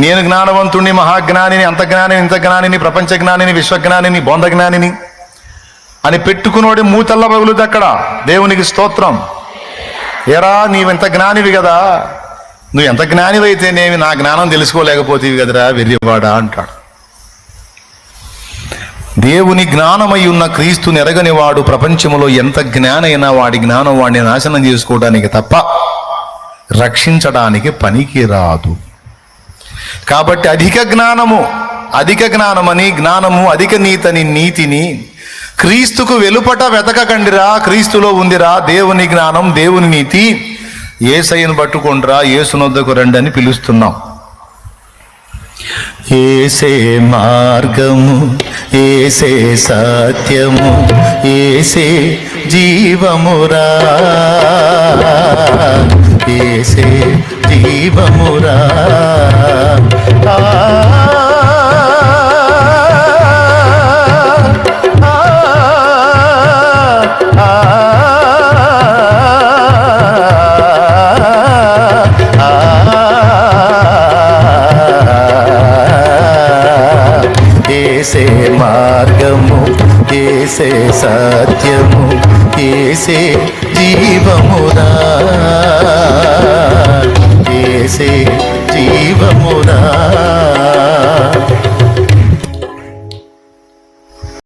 నేను జ్ఞానవంతుణ్ణి మహాజ్ఞానిని అంత జ్ఞానిని ఇంత జ్ఞానిని ప్రపంచ జ్ఞానిని విశ్వజ్ఞానిని బోంద జ్ఞానిని అని పెట్టుకునోడి మూతల్ల పగులుది అక్కడ. దేవునికి స్తోత్రం. ఎరా నీవెంత జ్ఞానివి కదా. నువ్వు ఎంత జ్ఞానివైతేనేమి నా జ్ఞానం తెలుసుకోలేకపోతేవి కదరా వెర్రివాడా అంటాడు. దేవుని జ్ఞానమై ఉన్న క్రీస్తుని ఎరగని వాడు ప్రపంచంలో ఎంత జ్ఞానైనా వాడి జ్ఞానం వాడిని నాశనం చేసుకోవడానికి తప్ప రక్షించడానికి పనికి రాదు కాబట్టి అధిక జ్ఞానము అధిక జ్ఞానమని జ్ఞానము అధిక నీతని నీతిని క్రీస్తుకు వెలుపట వెతకకండిరా క్రీస్తులో ఉందిరా దేవుని జ్ఞానం దేవుని నీతి. ఏసయ్యను పట్టుకుండ్రా ఏసునొద్దకు రండి అని పిలుస్తున్నాం. ఏసే మార్గము ఏసే సత్యము ఏసే జీవమురా. ఏసే జీవమురా. ఏసే మార్గము ఏసే సత్యము ఏసే జీవమురా ఏసే జీవమురా